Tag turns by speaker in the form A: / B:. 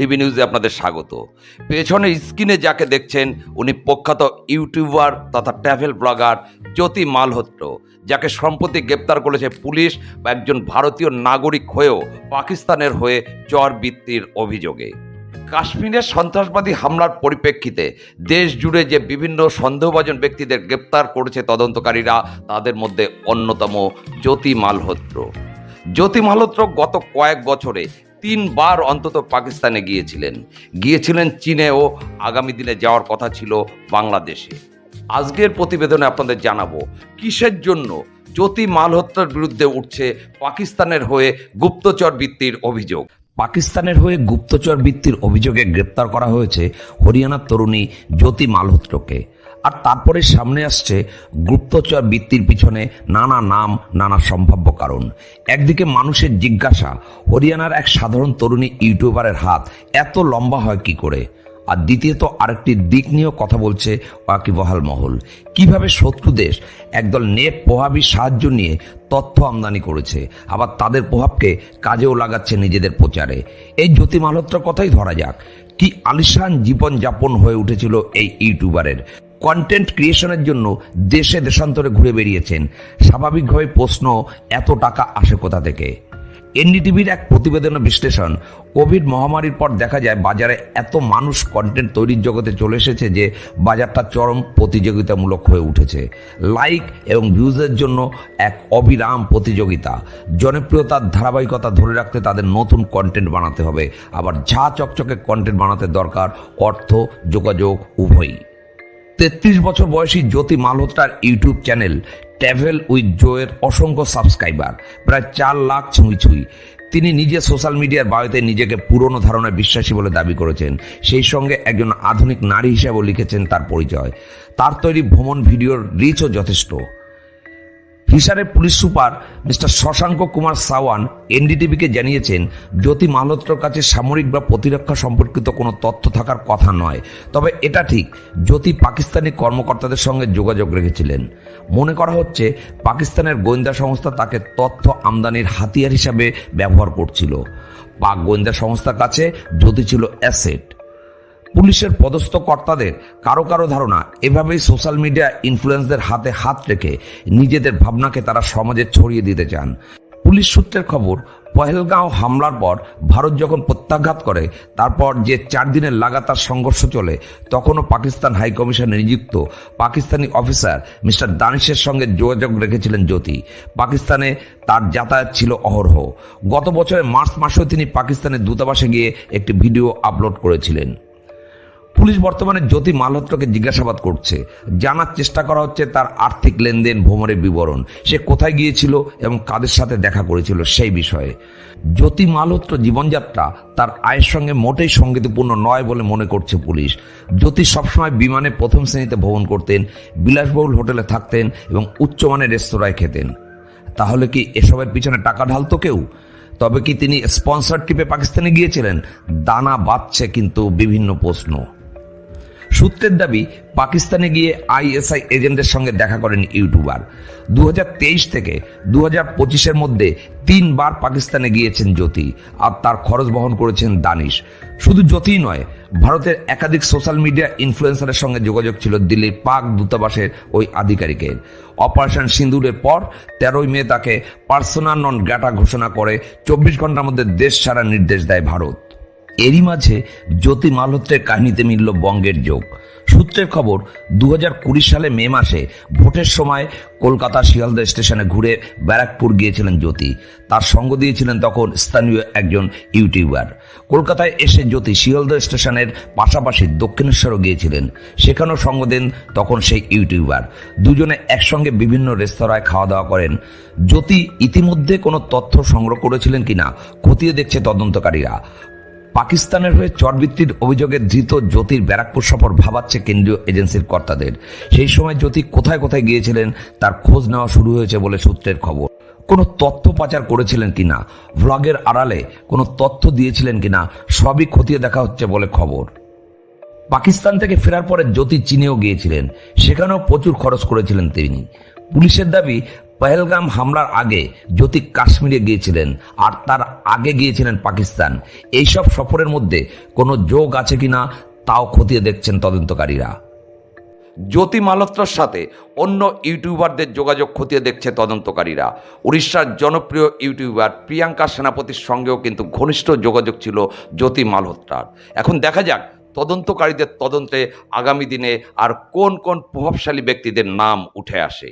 A: DB নিউজে আপনাদের স্বাগত। পেছনের স্ক্রিনে যাকে দেখছেন, উনি প্রখ্যাত ইউটিউবার তথা ট্রাভেল ব্লগার জ্যোতি মালহোত্র, যাকে সম্প্রতি গ্রেপ্তার করেছে পুলিশ বা একজন ভারতীয় নাগরিক হয়েও পাকিস্তানের হয়ে চর বৃত্তির অভিযোগে। কাশ্মীরের সন্ত্রাসবাদী হামলার পরিপ্রেক্ষিতে দেশ জুড়ে যে বিভিন্ন সন্দেহভাজন ব্যক্তিদের গ্রেপ্তার করেছে তদন্তকারীরা, তাদের মধ্যে অন্যতম জ্যোতি মালহোত্র। জ্যোতি মালহোত্র গত কয়েক বছরে তিনবার অন্তত পাকিস্তানে গিয়েছিলেন। গিয়েছিলেন চীনেও আগামী দিনে যাওয়ার কথা ছিল বাংলাদেশে। আজকের প্রতিবেদনে আপনাদের জানাব, কিসের জন্য জ্যোতি মালহোত্রার বিরুদ্ধে উঠছে পাকিস্তানের হয়ে গুপ্তচর বৃত্তির অভিযোগ? পাকিস্তানের হয়ে গুপ্তচর বৃত্তির অভিযোগে গ্রেপ্তার করা হয়েছে হরিয়ানার তরুণী জ্যোতি মালহোত্রকে। আর তারপরে সামনে আসছে গুপ্তচর বৃত্তির পিছনে নানা নাম, নানা সম্ভাব্য কারণ। একদিকে মানুষের জিজ্ঞাসা, হরিয়ানার এক সাধারণ তরুণী ইউটিউবারের হাত, এত লম্বা হয় কি করে? আর দ্বিতীয়ত আরেকটি দিক নিয়েও কথা বলছে ওয়াকিবহাল মহল। কীভাবে শত্রু দেশ একদল নেপ প্রভাবী সাহায্য নিয়ে তথ্য আমদানি করেছে, আবার তাদের প্রভাবকে কাজেও লাগাচ্ছে নিজেদের প্রচারে? এই জ্যোতি মালহোত্রার কথাই ধরা যাক। কি আলিশান জীবনযাপন হয়ে উঠেছিল এই ইউটিউবারের? কন্টেন্ট ক্রিয়েশনের জন্য দেশে দেশান্তরে ঘুরে বেরিয়েছেন। স্বাভাবিকভাবে প্রশ্ন, এত টাকা আসে কোথা থেকে? এনডিটিভির এক প্রতিবেদন বিশ্লেষণ, কোভিড মহামারীর পর দেখা যায় বাজারে এত মানুষ কন্টেন্ট তৈরির জগতে চলে এসেছে যে বাজারটা চরম প্রতিযোগিতামূলক হয়ে উঠেছে। লাইক এবং ভিউজের জন্য এক অবিরাম প্রতিযোগিতা। জনপ্রিয়তার ধারাবাহিকতা ধরে রাখতে তাদের নতুন কন্টেন্ট বানাতে হবে। আবার ঝা চকচকে কন্টেন্ট বানাতে দরকার অর্থ, যোগাযোগ, উভয়ই। তেত্রিশ বছর বয়সী জ্যোতি মালহোত্রার ইউটিউব চ্যানেল ট্যাভেল উইথ জোয়ের অসংখ্য সাবস্ক্রাইবার, প্রায় চার লাখ ছুঁই ছুঁই। তিনি নিজে সোশ্যাল মিডিয়ার বায়োতে নিজেকে পুরনো ধারণায় বিশ্বাসী বলে দাবি করেছেন। সেই সঙ্গে একজন আধুনিক নারী হিসাবেও লিখেছেন তার পরিচয়। তার তৈরি ভ্রমণ ভিডিওর রিচও যথেষ্ট। হিসারে police super mister Shashank Kumar Sawan এনডিটিভিকে জানিয়েছেন, জ্যোতি মালহোত্রর কাছে সামরিক বা প্রতিরক্ষা সম্পর্কিত কোনো তথ্য থাকার কথা নয়। তবে এটা ঠিক, জ্যোতি পাকিস্তানি কর্মকর্তাদের সঙ্গে যোগাযোগ রেখেছিলেন। মনে করা হচ্ছে, পাকিস্তানের গোয়েন্দা সংস্থা তাকে তথ্য আমদানির হাতিয়ার হিসাবে ব্যবহার করছিল। পাক গোয়েন্দা সংস্থার কাছে জ্যোতি ছিল অ্যাসেট। পুলিশের পদস্থ কর্তাদের কারও কারও ধারণা, এভাবেই সোশ্যাল মিডিয়া ইনফ্লুয়েন্সদের হাতে হাত রেখে নিজেদের ভাবনাকে তারা সমাজে ছড়িয়ে দিতে চান। পুলিশ সূত্রের খবর, পহেলগাঁও হামলার পর ভারত যখন প্রত্যাঘাত করে, তারপর যে চার দিনের লাগাতার সংঘর্ষ চলে, তখনও পাকিস্তান হাইকমিশনে নিযুক্ত পাকিস্তানি অফিসার মিস্টার দানিশের সঙ্গে যোগাযোগ রেখেছিলেন জ্যোতি। পাকিস্তানে তার যাতায়াত ছিল অহরহ। গত বছরের মার্চ মাসেও তিনি পাকিস্তানের দূতাবাসে গিয়ে একটি ভিডিও আপলোড করেছিলেন। পুলিশ বর্তমানে জ্যোতি মালহোত্রকে জিজ্ঞাসাবাদ করছে। জানার চেষ্টা করা হচ্ছে তার আর্থিক লেনদেন, ভ্রমণের বিবরণ। সে কোথায় গিয়েছিল এবং কাদের সাথে দেখা করেছিল সেই বিষয়ে। জ্যোতি মালহোত্র জীবনযাত্রা তার আয়ের সঙ্গে মোটেই সঙ্গীতপূর্ণ নয় বলে মনে করছে পুলিশ। জ্যোতি সবসময় বিমানে প্রথম শ্রেণীতে ভ্রমণ করতেন, বিলাসবহুল হোটেলে থাকতেন এবং উচ্চমানের রেস্তোরাঁয় খেতেন। তাহলে কি এসবের পিছনে টাকা ঢালতো কেউ? তবে কি তিনি স্পন্সর ট্রিপে পাকিস্তানে গিয়েছিলেন? দানা বাঁধছে কিন্তু বিভিন্ন প্রশ্ন। সূত্রের দাবি, পাকিস্তানে গিয়ে আইএসআই এজেন্টের সঙ্গে দেখা করেন ইউটিউবার। দুহাজার তেইশ থেকে দু পঁচিশের মধ্যে তিনবার পাকিস্তানে গিয়েছেন জ্যোতি আর তার খরচ বহন করেছেন দানিশ। শুধু জ্যোতিই নয়, ভারতের একাধিক সোশ্যাল মিডিয়া ইনফ্লুয়েন্সারের সঙ্গে যোগাযোগ ছিল দিল্লির পাক দূতাবাসের ওই আধিকারিকের। অপারেশন সিন্দুরের পর তেরোই মে তাকে পার্সোনাল নন গ্যাটা ঘোষণা করে চব্বিশ ঘণ্টার মধ্যে দেশ ছাড়ার নির্দেশ দেয় ভারত। এরই মাঝে জ্যোতি মালহোত্রের কাহিনীতে মিলল বঙ্গের যোগ। সূত্রের খবর দু হাজার কুড়ি সালে মে মাসে ভোটের সময় কলকাতা শিয়ালদা স্টেশনে ঘুরে ব্যারাকপুর গিয়েছিলেন জ্যোতি। তার সঙ্গ দিয়েছিলেন তখন স্থানীয় একজন ইউটিউবার। কলকাতায় এসে জ্যোতি শিয়ালদা স্টেশনের পাশাপাশি দক্ষিণেশ্বরও গিয়েছিলেন। সেখানেও সঙ্গ দেন তখন সেই ইউটিউবার। দুজনে একসঙ্গে বিভিন্ন রেস্তোরাঁয় খাওয়া দাওয়া করেন। জ্যোতি ইতিমধ্যে কোনো তথ্য সংগ্রহ করেছিলেন কিনা, খতিয়ে দেখছে তদন্তকারীরা। পাকিস্তানের হয়ে চরবৃত্তির অভিযোগে ধৃত জ্যোতির ব্যারাকপুর সফর ভাবাচ্ছে কেন্দ্রীয় এজেন্সির কর্তাদের। সেই সময় জ্যোতি কোথায় কোথায় গিয়েছিলেন তার খোঁজ নেওয়া শুরু হয়েছে বলে সূত্রের খবর। কোনো তথ্য পাচার করেছিলেন কিনা ভ্লগের আড়ালে কোনো তথ্য দিয়েছিলেন কিনা, সবই খতিয়ে দেখা হচ্ছে বলে খবর। পাকিস্তান থেকে ফেরার পরে জ্যোতি চীনেও গিয়েছিলেন, সেখানেও প্রচুর খরচ করেছিলেন তিনি। পুলিশের দাবি পহেলগাম হামলার আগে জ্যোতি কাশ্মীরে গিয়েছিলেন আর তার আগে গিয়েছিলেন পাকিস্তান। এইসব সফরের মধ্যে কোনো যোগ আছে কিনা তাও খতিয়ে দেখছেন তদন্তকারীরা। জ্যোতি মালহোত্রার সাথে অন্য ইউটিউবারদের যোগাযোগ খতিয়ে দেখছে তদন্তকারীরা। উড়িষ্যার জনপ্রিয় ইউটিউবার প্রিয়াঙ্কা সেনাপতির সঙ্গেও কিন্তু ঘনিষ্ঠ যোগাযোগ ছিল জ্যোতি মালহোত্রার। এখন দেখা যাক তদন্তকারীদের তদন্তে আগামী দিনে আর কোন কোন প্রভাবশালী ব্যক্তিদের নাম উঠে আসে।